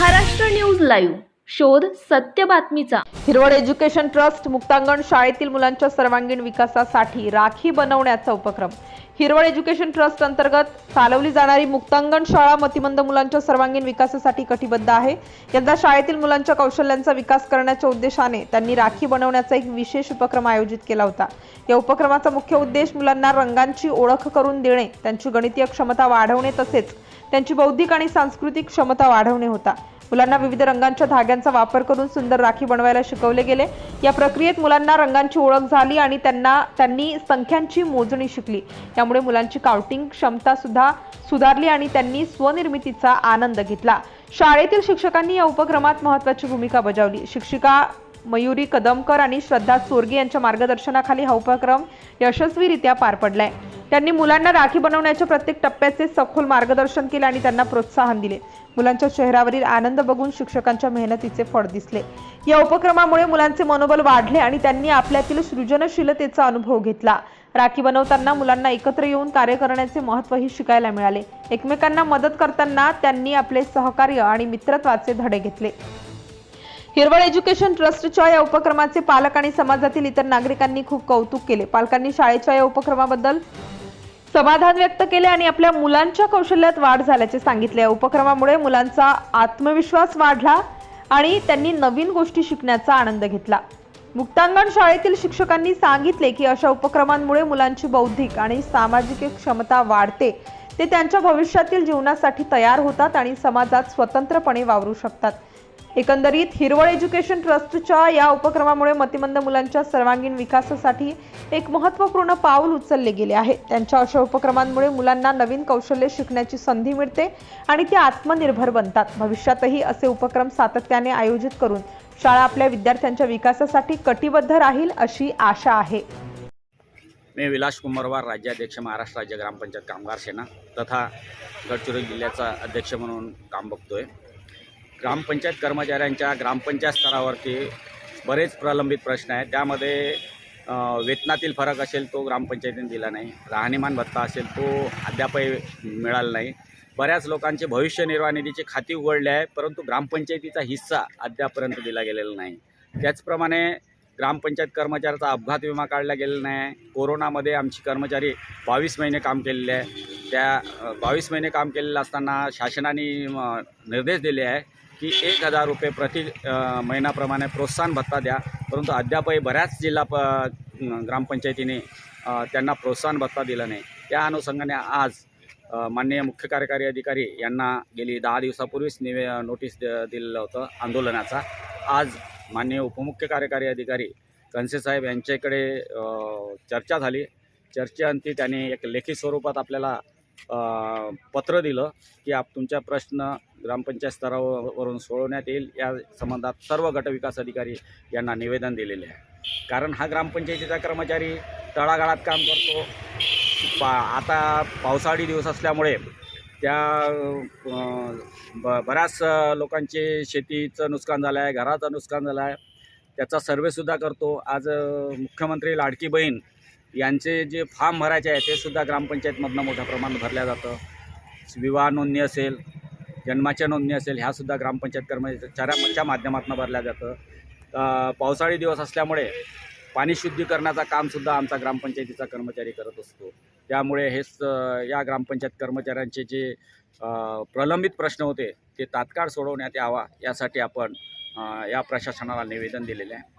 Maharashtra news live. शोध सत्य बातमीचा. हिरवड एज्युकेशन ट्रस्ट मुक्तांगण शाळेतील मुलांच्या सर्वांगीण विकासासाठी राखी बनवण्याचा उपक्रम. हिरवळ एज्युकेशन ट्रस्ट अंतर्गत चालवली जाणारी मुक्तांगण शाळा मतिमंद मुलांच्या सर्वांगीण विकासासाठी कटिबद्ध आहे. यंदा शाळेतील मुलांच्या कौशल्यांचा विकास करण्याच्या उद्देशाने त्यांनी राखी बनवण्याचा एक विशेष उपक्रम आयोजित केला होता. या उपक्रमाचा मुख्य उद्देश मुलांना रंगांची ओळख करून देणे त्यांची गणितीय क्षमता वाढवणे तसेच त्यांची बौद्धिक आणि सांस्कृतिक क्षमता वाढवणे होता. मुलांना विविध रंगांच्या धाग्यांचा वापर करून सुंदर राखी बनवायला शिकवले गेले. या प्रक्रियेत मुलांना रंगांची ओळख झाली आणि त्यांना त्यांनी संख्यांची मोजणी शिकली. यामुळे मुलांची काउंटिंग क्षमता सुद्धा सुधारली आणि त्यांनी स्वनिर्मितीचा आनंद घेतला. शाळेतील शिक्षकांनी या उपक्रमात महत्त्वाची भूमिका बजावली. शिक्षिका मयुरी कदमकर आणि श्रद्धा चोरगे यांच्या मार्गदर्शनाखाली हा उपक्रम यशस्वीरित्या पार पडलाय. त्यांनी मुलांना राखी बनवण्याच्या प्रत्येक टप्प्याचे सखोल मार्गदर्शन केले आणि त्यांना प्रोत्साहन दिले. मुलांच्या चेहऱ्यावरील आनंद बघून शिक्षकांच्या मेहनतीचे फळ दिसले. या उपक्रमामुळे मुलांचे मनोबल वाढले आणि त्यांनी आपल्यातील सृजनशीलतेचा अनुभव घेतला. राखी बनवताना मुलांना एकत्र येऊन कार्य करण्याचे महत्त्वही शिकायला मिळाले. एकमेकांना मदत करताना त्यांनी आपले सहकार्य आणि मित्रत्वाचे धडे घेतले. हिरवळ एज्युकेशन ट्रस्टच्या या उपक्रमाचे पालक आणि समाजातील इतर नागरिकांनी खूप कौतुक केले. पालकांनी शाळेच्या या उपक्रमाबद्दल समाधान व्यक्त केले आणि आपल्या मुलांच्या कौशल्यात वाढ झाल्याचे सांगितले. या उपक्रमामुळे मुलांचा आत्मविश्वास वाढला आणि त्यांनी नवीन गोष्टी शिकण्याचा आनंद घेतला. मुक्तांगण शाळेतील शिक्षकांनी सांगितले की अशा उपक्रमांमुळे मुलांची बौद्धिक आणि सामाजिक क्षमता वाढते. ते त्यांच्या भविष्यातील जीवनासाठी तयार होतात आणि समाजात स्वतंत्रपणे वावरू शकतात. एकंदरीत हिरवळ एज्युकेशन ट्रस्टच्या या उपक्रमामुळे मतिमंद मुलांच्या सर्वांगीण विकासासाठी एक महत्त्वपूर्ण पाऊल उचलले गेले आहे. त्यांच्या अशा उपक्रमांमुळे मुलांना नवीन कौशल्य शिकण्याची संधी मिळते आणि ते आत्मनिर्भर बनतात. भविष्यातही असे उपक्रम सातत्याने आयोजित करून शाळा आपल्या विद्यार्थ्यांच्या विकासासाठी कटिबद्ध राहील अशी आशा आहे. मी विलास कुंभारवार राज्याध्यक्ष महाराष्ट्र राज्य ग्रामपंचायत कामगार सेना तथा गडचिरोली जिल्ह्याचा अध्यक्ष म्हणून काम बघतोय. ग्रामपंचायत कर्मचाऱ्यांच्या ग्रामपंचायत स्तरावरती बरेच प्रलंबित प्रश्न आहेत. त्यामध्ये वेतनातील फरक असेल तो ग्रामपंचायतीने दिला नाही. राहणीमान भत्ता असेल तो अद्यापही मिळाला नाही. बऱ्याच लोकांचे भविष्य निर्वाह निधीचे खाती उघडले आहे परंतु ग्रामपंचायतीचा हिस्सा अद्यापर्यंत दिला गेलेला नाही. त्याचप्रमाणे ग्रामपंचायत कर्मचाऱ्याचा अपघात विमा काढला गेलेला नाही. कोरोनामध्ये आमची कर्मचारी बावीस महिने काम केलेले आहे. त्या बावीस महिने काम केलेलं असताना शासनाने निर्देश दिले आहे की एक हजार रुपये प्रति महिन्याप्रमाणे प्रोत्साहन भत्ता द्या. परंतु अद्यापही बऱ्याच जिल्हा प ग्रामपंचायतीने त्यांना प्रोत्साहन भत्ता दिला नाही. त्या अनुषंगाने आज माननीय मुख्य कार्यकारी अधिकारी यांना गेली दहा दिवसापूर्वीच निवे नोटीस द दिलेलं होतं आंदोलनाचा. आज माननीय उपमुख्य कार्यकारी अधिकारी कनसे साहेब यांच्याकडे चर्चा झाली. चर्चेअंती त्यांनी एक लेखी स्वरूपात आपल्याला पत्र दिलं की आप तुमच्या प्रश्न ग्रामपंचायत स्तरावरून सोडवण्यात येईल. या संबंधात सर्व गटविकास अधिकारी यांना निवेदन दिलेले आहे. कारण हा ग्रामपंचायतीचा कर्मचारी तळागाळात काम करतो. पा आता पावसाळी दिवस असल्यामुळे त्या ब बऱ्याच लोकांचे शेतीचं नुकसान झालं आहे घराचं नुकसान झालं आहे. त्याचा सर्वेसुद्धा करतो. आज मुख्यमंत्री लाडकी बहीण यांचे जे फॉर्म भरायचे आहे ते सुद्धा ग्रामपंचायतमधनं मोठ्या प्रमाणात भरल्या जातं. विवाह नोंदणी असेल जन्माच्या नोंदणी असेल ह्यासुद्धा ग्रामपंचायत कर्मचाऱ्यांच्या माध्यमातून भरल्या जातं. पावसाळी दिवस असल्यामुळे पाणी शुद्धीकरणाचा कामसुद्धा आमचा ग्रामपंचायतीचा कर्मचारी करत असतो. त्यामुळे हेच या ग्रामपंचायत कर्मचाऱ्यांचे जे प्रलंबित प्रश्न होते ते तात्काळ सोडवण्यात यावा यासाठी आपण या प्रशासनाला निवेदन दिलेले आहे.